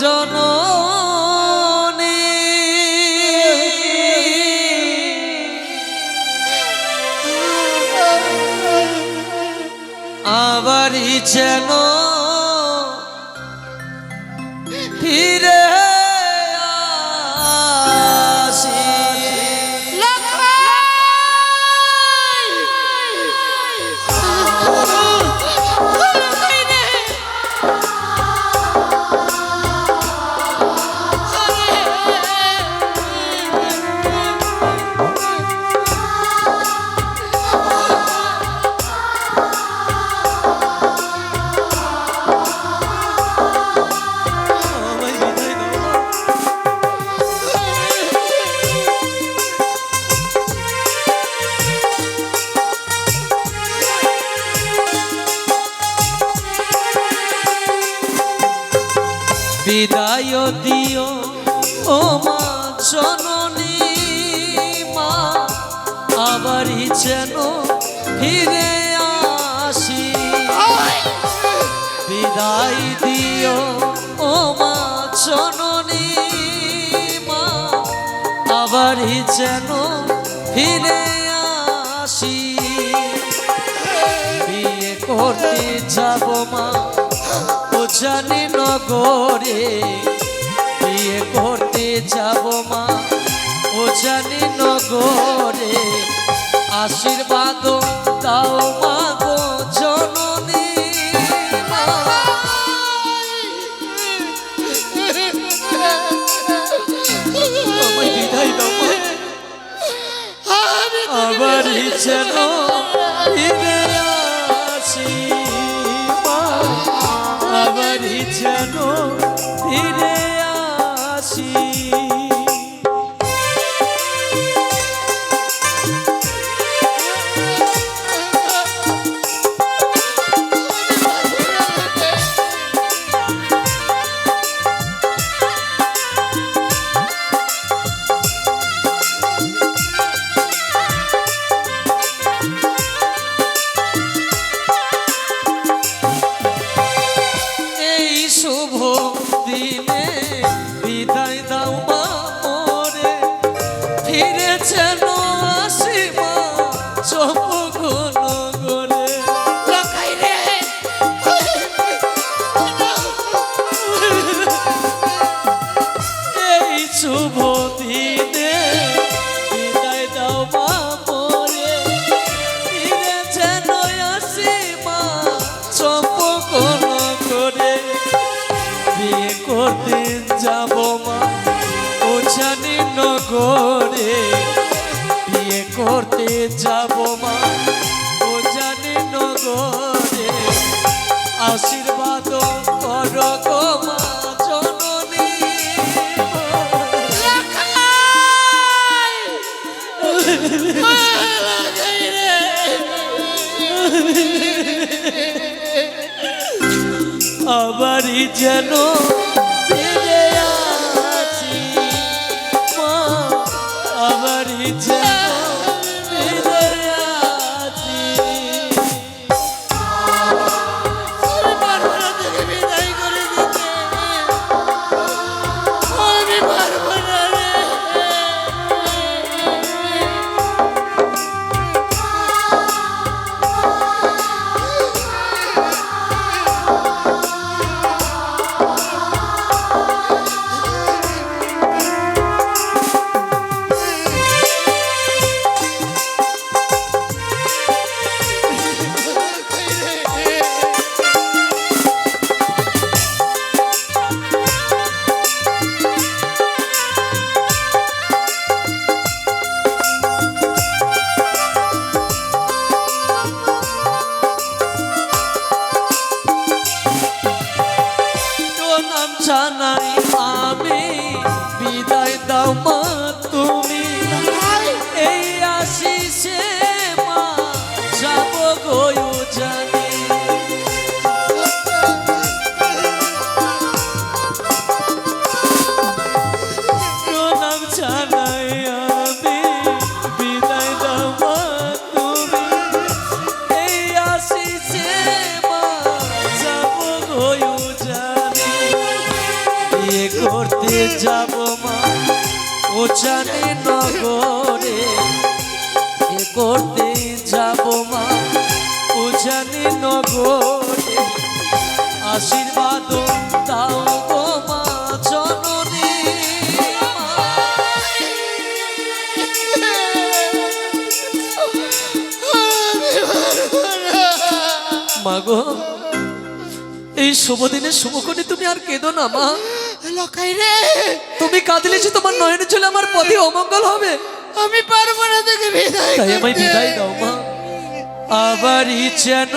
জননী। আবার চেনো বাড়ি যেন ফিরে আসি। বিদায় দিও ও মা জননী মা, আবার যেন ফিরে আসি। বিয়ে করতে যাব মা, ও জানি নগরে। বিয়ে করতে যাব মা, ও জানি নগরে। আশীর্বাদ দাও মা। যেন যাব মা। ও নগরে এ করতে যাব মা। ও নগরে আশীর্বাদ দাও গো মা জননী। মাগো এই শুভ দিনে তুমি আর কেঁদো না মা। লকাই রে। তুমি কাঁদলে যে তোমার নয়নে চলে আমার পথে অমঙ্গল হবে। আমি পারব না তোকে বিদায় তাই আমায়। বিদায় দাও মা। আবারই যেন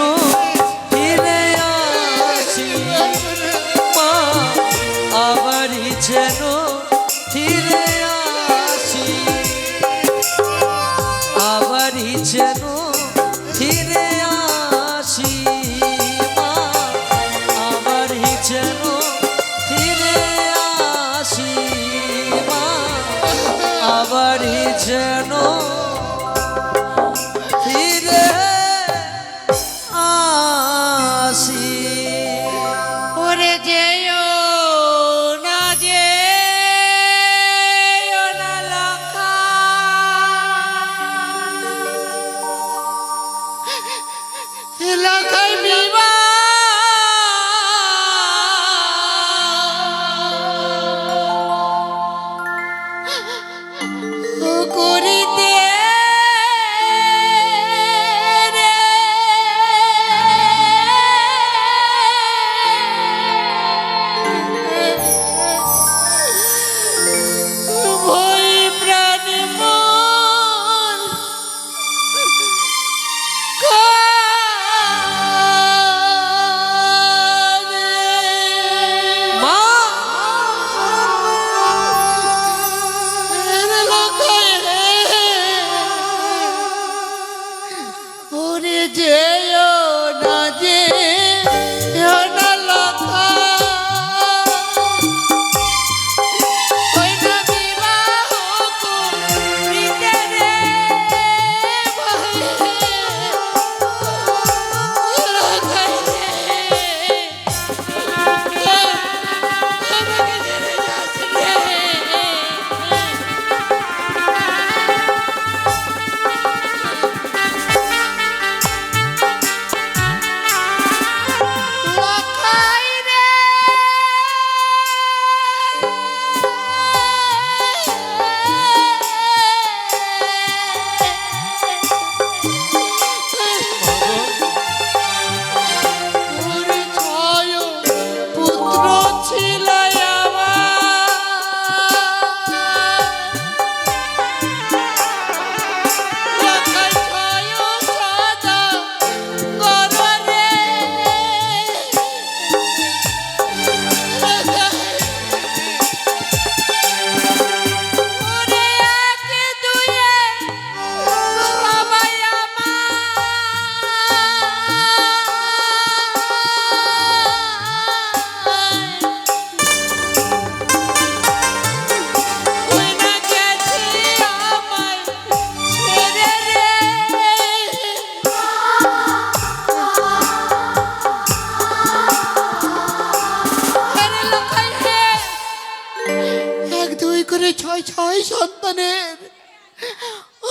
ছয় ছয় সন্তানের।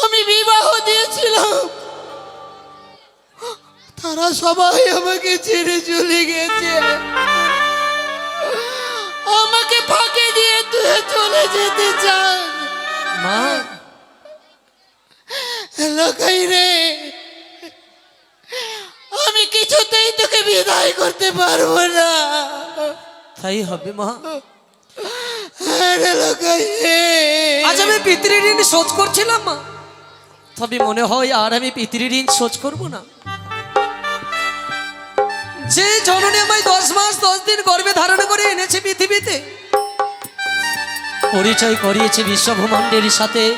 আমি বিবাহ দিয়েছিলাম। তারা সবাই আমাকে ছেড়ে চলে গেছে। আমাকে ফাঁকে দিয়ে তুই চলে যেতে চান মা লোকাই রে? আমি কিছুতেই তোকে বিদায় করতে পারব না। তাই হবে মা। আজ আমি পিতৃঋণ শোধ করছিলাম মা। তবে মনে হয় আর আমি পিতৃঋণ শোধ করব না। যে জননী আমায় দশ মাস দশ দিন গর্ভে ধারণ করে এনেছে পৃথিবীতে পরিচয় করিয়েছে বিশ্বব্রহ্মাণ্ডের সাথে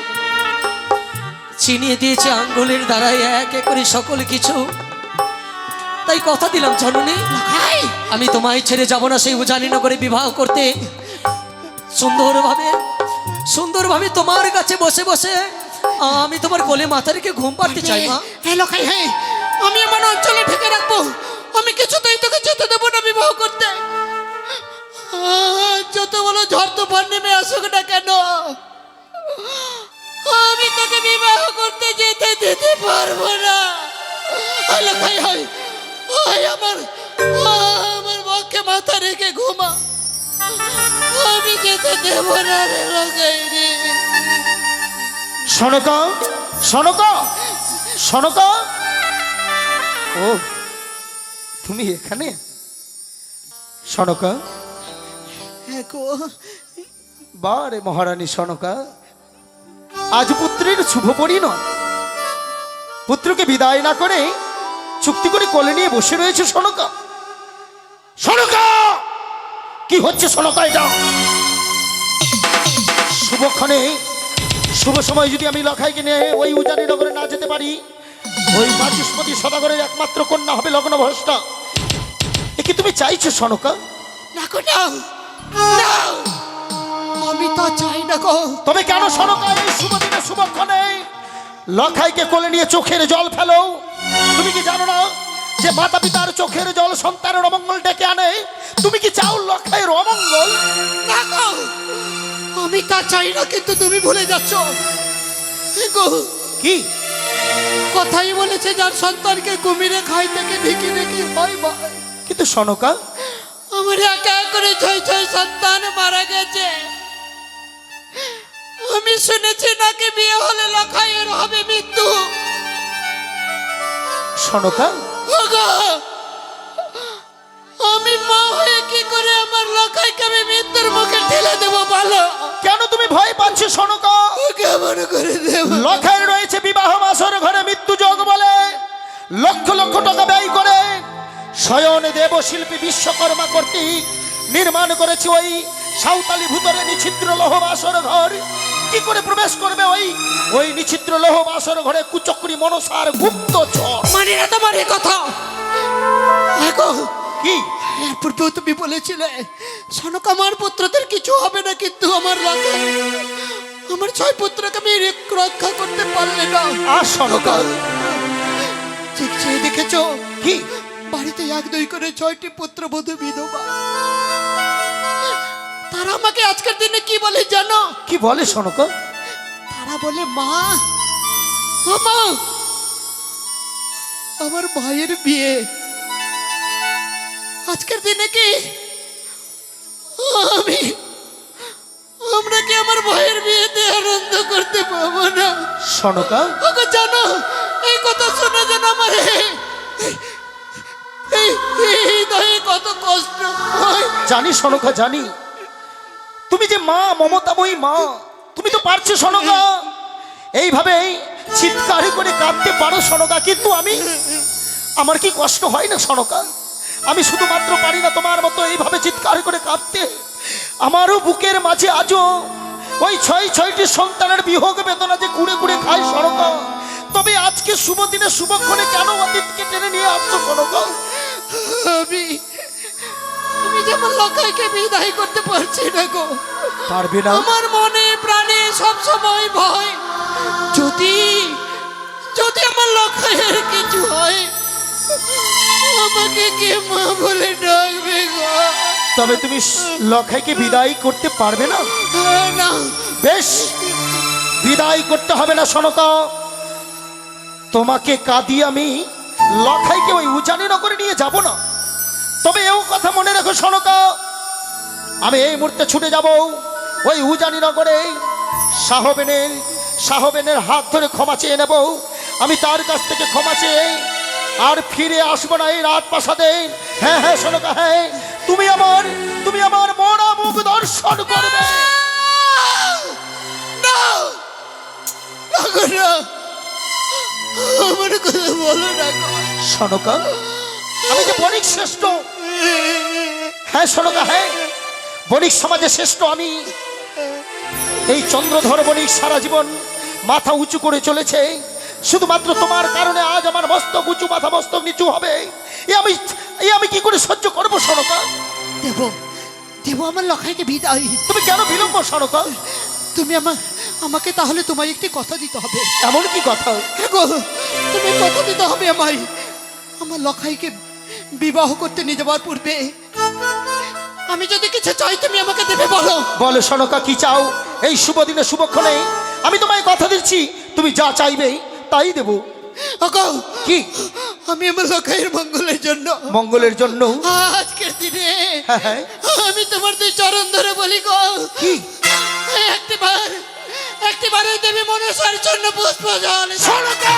চিনিয়ে দিয়েছে আঙ্গুলের দ্বারাই এক এক করে সকল কিছু। তাই কথা দিলাম জননী। আমি তোমায় ছেড়ে যাব না সেই উজানিনগরে বিবাহ করতে। সুন্দরভাবে সুন্দরভাবে তোমার কাছে বসে বসে, আমি তোমার কোলে মাথা রেখে ঘুম পাড়তে চাই, মা। হ্যাঁ লোকাই হ্যাঁ আমি আমার অঞ্চলে ঢেকে রাখব, আমি কিছুতেই তোকে যেতে দেবো না বিবাহ করতে। যত বলো ঝড় তুফান নেমে আসুক না কেন, আমি তোকে বিবাহ করতে যেতে দিতে পারব না। আলো ভাই হয় আমার আমার পক্ষে মাথা রেখে ঘুমা। আমি যেতে দেব না রে লোকাই রে সনকা সনকা সনকা ও তুমি এখানে? সনকা বারে মহারানী সনকা আজ পুত্রের শুভ পরিণয়। পুত্রকে বিদায় না করে চুক্তি করে কোলে নিয়ে বসে রয়েছে সনকা সনকা কি হচ্ছে সনকা এটা? শুভক্ষণে শুভ সময় যদি আমি লখাইকে নিয়ে ওই উজানি নগরে না যেতে পারি ওই বাচস্পতি সদাগরের একমাত্র কন্যা হবে লগ্ন ভ্রষ্টা এ কি তুমি চাইছো সনকা? না গো না। না। আমি তা চাই না গো। তবে কেন সনকায় এই শুভ দিনে শুভক্ষণে লখাইকে কোলে নিয়ে চোখের জল ফেলো? তুমি কি জানো না? যে মাতা পিতার চোখের জল সন্তানের অমঙ্গল ডেকে আনে তুমি কি চাও অমঙ্গল না গো আমি তা চাই না কিন্তু তুমি ভুলে যাচ্ছ। কি কথাই বলেছে যার সন্তানকে কুমিরে খাই থেকে ঢেকে ঢেকে হয় ভাই কিন্তু সনকা আমার একা করে ছয় ছয় সন্তান মারা গেছে। আমি শুনেছি নাকি বিয়ে হলে লখাইয়ের হবে মৃত্যু। সনকা আমি মা হয়ে কি করে আমার লখাইকে আমি মৃত্যুর মুখে ঠেলে দেবো ভালো কেন তুমি ভয় পাচ্ছ সনকা কেমন করে দেব। লখাই রয়েছে বিবাহ মাসর ঘরে মৃত্যু যোগ বলে। লক্ষ লক্ষ টাকা ব্যয় করে স্বয়ন দেবশিল্পী বিশ্বকর্মা কর্তৃক নির্মাণ করেছে ওই সাঁওতালি ভূতরে নিছিদ্র লোহ বাসর ঘর। কি করে প্রবেশ করবে ওই ওই নিছিদ্র লোহ বাসর ঘরে কুচক্রি মনসার গুপ্ত মানি না তোমার এ কথা। দেখো কি? এর পূর্বেও তুমি বলেছিলে সনক আমার পুত্রদের কিছু হবে না কিন্তু আমার লখাই আমার ছয় পুত্রকে আমি রেক- রক্ষা করতে পারলে না। আর সনকা? ঠিক চেয়ে দেখেছ কি? বাড়িতে এক দুই করে ছয়টি পুত্র বধূ বিধবা। তারা আমাকে আজকের দিনে কি বলে জানো? কি বলে সনকা তারা বলে মা মা আমার ভাইয়ের বিয়ে। আজকের দিনে কি আমি আমরা কি আমার ভাইয়ের বিয়েতে আনন্দ করতে পাবো না? সনকা ওকে জানো এই কথা শুনে যেন আমার। এই- হৃদয়ে কত কষ্ট হয়। জানি সনকা জানি। তুমি যে মা, মমতাময়ী মা, তুমি তো পারছ সনকা। এইভাবে চিৎকার করে কাঁদতে পারো সনকা, কিন্তু আমি, আমার কি কষ্ট হয় না সনকা? আমি শুধুমাত্র পারি না তোমার মতো এইভাবে চিৎকার করে কাঁদতে। আমারও বুকের মাঝে আজও ওই ছয়, ছয়টি সন্তানের বিয়োগ বেদনা যে কুড়ে কুড়ে খায় সনকা। তবে আজকে শুভ দিনে শুভক্ষণে কেন অতীতকে টেনে নিয়ে আসছো সনকা? আমি আমি যেমন লকাইকে বিদায় করতে পারছি না গো পারবে না? আমার মনে প্রাণে সব সময় ভয়। যদি যদি আমার লকাইয়ের কিছু হয় আমাকে কে মা বলে ডাকবে গো? তবে তুমি লখাইকে বিদায় করতে পারবে না? না। বেশ বিদায় করতে হবে না সনকা। তোমাকে কাঁদিয়ে আমি লখাইকে ওই উজানি নগরে নিয়ে যাব না। তবে এও কথা মনে রেখো সনকা আমি এই মুহূর্তে ছুটে যাব ওই উজানি নগরে। সাহবেনের সাহবেনের হাত ধরে ক্ষমা চেয়ে নেব। আমি তার কাছ থেকে ক্ষমা চেয়ে আর ফিরে আসব না এই রাত প্রাসাদে হ্যাঁ হ্যাঁ সনকা হ্যাঁ। তুমি আমার তুমি আমার মরা মুখ দর্শন করবে। আমার কথা বলো না সনকা আমি যে বণিক শ্রেষ্ঠ। হ্যাঁ সনকা হ্যাঁ বণিক সমাজে শ্রেষ্ঠ আমি। এই চন্দ্রধর বণিক সারা জীবন মাথা উঁচু করে চলেছে। শুধুমাত্র তোমার কারণে আজ আমার মস্তক উঁচু মাথা মস্তক নিচু হবে। এ আমি এ আমি কি করে সহ্য করব সনকা দেব দেব আমার লখাইকে বিদায়। তুমি কেন বিলম্ব সনকা তুমি আমার আমাকে তাহলে তোমায় একটি কথা দিতে হবে। এমন কি কথা? হ্যাঁ তুমি কথা দিতে হবে আমায়। আমার লখাইকে বিবাহ করতে নিয়ে যাওয়ার পূর্বে আমি যদি কিছু চাই তুমি আমাকে দেবে বলো। বলো সনকা কি চাও? এই শুভ দিনে শুভক্ষণে আমি তোমায় কথা দিচ্ছি। তুমি যা চাইবে তাই দেব। ওগো কি? আমি আমার লোকের মঙ্গলের জন্য মঙ্গলের জন্য? আজকের দিনে হ্যাঁ, হ্যাঁ। আমি তোমার দুই চরণ ধরে বলি গো। কি? একটিবার একটিবার ওই দেবী মনসার জন্য পুষ্প জল। সনকা!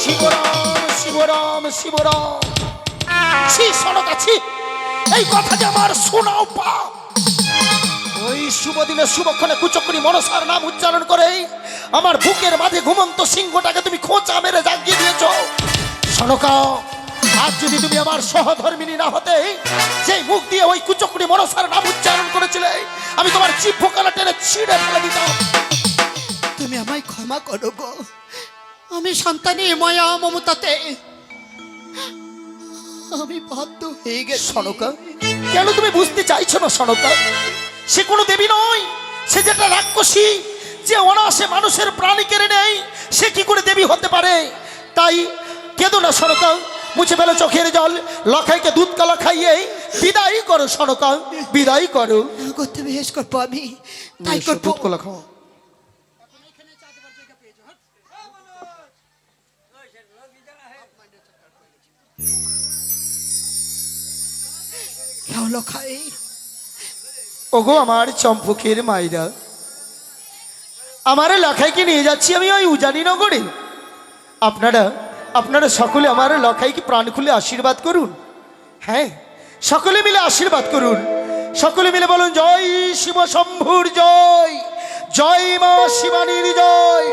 শিবরাম শিবরাম শিবরাম। ছি, সনকা, ছি। এই কথা আমার শোনাও, পা। ওই শুভ দিনে শুভক্ষণে কুচকরি মনসার নাম উচ্চারণ করে আমার বুকের মাঝে ঘুমন্ত সিংহটাকে তুমি খোঁচা মেরে জাগিয়ে দিয়েছ। সনকা, আজ যদি তুমি আমার সহধর্মিনী না হতে সেই মুখ দিয়ে ওই কুচকরি মনসার নাম উচ্চারণ করেছিলে, আমি তোমার চিপ ফোকালা টেনে ছিঁড়ে ফেলে দিতাম। তুমি আমায় ক্ষমা করো গো। আমি সন্তানী মায়া মমতাতে। আমি বাধ্য হয়ে গেছি। সনকা কেন তুমি বুঝতে চাইছো না সনকা? সে কোনো দেবী নয় সে যেটা রাক্ষসী যে অনাসে মানুষের প্রাণী কেড়ে নেই সে কি করে দেবী হতে পারে? তাই কেঁদো না সনকা মুছে ফেলো চোখের জল লখাইকে দুধ কলা খাইয়ে বিদায় করো সনকা বিদায় করো। করতে বেশ করব আমি তাই করব। দুধ কলা খাও। কেউ খাই। ওগো, আমার চম্পকের মাইরা। আমার লখাইকে নিয়ে যাচ্ছি আমি ওই উজানি নগরে। আপনারা আপনারা সকলে আমার লখাইকে প্রাণ খুলে আশীর্বাদ করুন। হ্যাঁ সকলে মিলে আশীর্বাদ করুন। সকলে মিলে বলুন, জয় শিব শম্ভুর জয়। জয় মা শিবানীর জয়।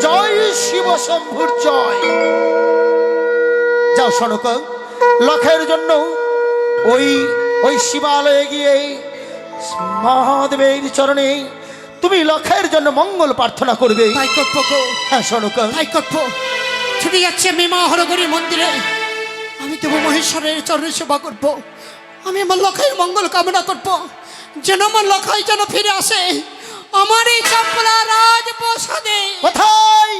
জয় শিব শম্ভুর জয়। যাও, সনক, লখাইয়ের জন্য ওই ওই শিবালয়ে গিয়ে মহাদেবের চরণে তুমি লখাইয়ের জন্য মঙ্গল প্রার্থনা করবে। তাই করব গো। হ্যাঁ সনকা তাই করব। ছুটে যাচ্ছে আমি মা হরগরি মন্দিরে। আমি দেব মহেশ্বরের চরণে সেবা করব। আমি আমার লখাইয়ের মঙ্গল কামনা করব। যেন আমার লখাই যেন ফিরে আসে। আমার এই চম্পলা রাজ প্রসাদে কোথায়?